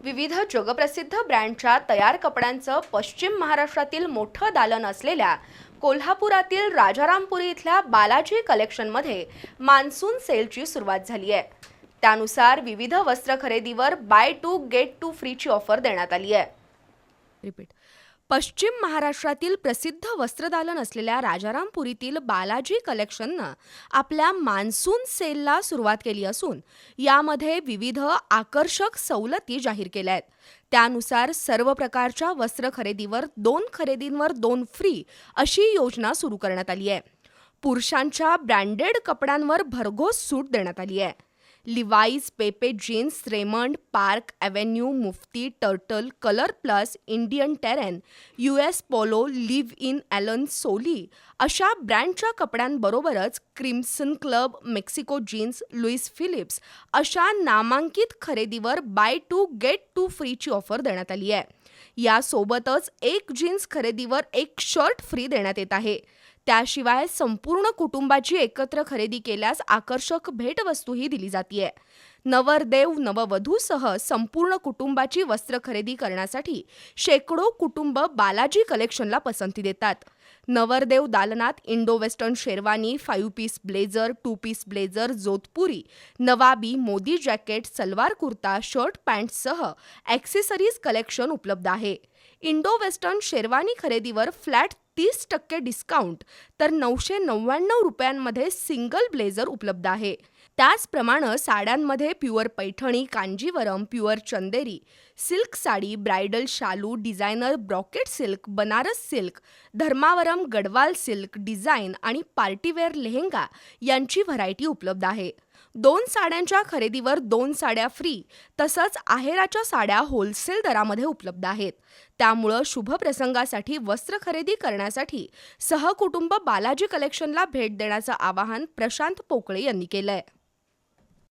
विविध जगप्रसिद्ध ब्रँडच्या तयार कपड्यांचं पश्चिम महाराष्ट्रातील मोठं दालन असलेल्या कोल्हापुरातील राजारामपुरी इथल्या बालाजी कलेक्शनमध्ये मान्सून सेलची सुरुवात झाली आहे. त्यानुसार विविध वस्त्र खरेदीवर बाय टू गेट टू फ्रीची ऑफर देण्यात आली आहे. रिपीट पश्चिम महाराष्ट्रातील प्रसिद्ध वस्त्रदालन असलेल्या राजारामपुरीतील बालाजी कलेक्शननं आपल्या मान्सून सेलला सुरुवात केली असून यामध्ये विविध आकर्षक सवलती जाहीर केल्या आहेत त्यानुसार सर्व प्रकारच्या वस्त्र खरेदीवर दोन खरेदींवर दोन फ्री अशी योजना सुरू करण्यात आली आहे. पुरुषांच्या ब्रँडेड कपड्यांवर भरघोस सूट देण्यात आली आहे. Levi's Pepe Jeans Raymond Park Avenue Mufti Turtle Color Plus Indian Terrain U S Polo Live In Allen Solly अशा ब्रँडच्या कपड्यांबरोबरच Crimson Club Mexico Jeans Louis Philippe अशा नामांकित खरेदीवर बाय टू गेट टू फ्रीची ऑफर देण्यात आली आहे. यासोबतच एक जीन्स खरेदीवर एक शर्ट फ्री देण्यात येत आहे. त्याशिवाय संपूर्ण कुटुंबाची एकत्र खरेदी केल्यास आकर्षक भेटवस्तूही दिली जाते नवरदेव नववधूसह संपूर्ण कुटुंबाची वस्त्र खरेदी करण्यासाठी शेकडो कुटुंब बालाजी कलेक्शनला पसंती देतात. नवरदेव दालनात Indo western sherwani five piece blazer two piece blazer Jodhpuri नवाबी Modi jacket salwar kurta shirt पॅन्टसह ॲक्सेसरीज कलेक्शन उपलब्ध आहे. इंडो वेस्टर्न शेरवानी खरेदीवर फ्लॅट तीस टक्के डिस्काउंट तर नऊशे नव्याण्णव रुपयांमध्ये सिंगल ब्लेझर उपलब्ध आहे. त्याचप्रमाणे साड्यांमध्ये pure Paithani Kanjeevaram pure Chanderi silk sari bridal शालू designer brocade silk Banaras silk Dharmavaram Gadwal silk design आणि पार्टीवेअर लेहंगा यांची व्हरायटी उपलब्ध आहे. दोन साड्यांच्या खरेदीवर दोन साड्या फ्री तसंच आहेराच्या साड्या होलसेल दरामध्ये उपलब्ध आहेत. त्यामुळं शुभप्रसंगासाठी वस्त्र खरेदी करण्यासाठी सहकुटुंब बालाजी कलेक्शनला भेट देण्याचं आवाहन प्रशांत पोकळे यांनी केलंय.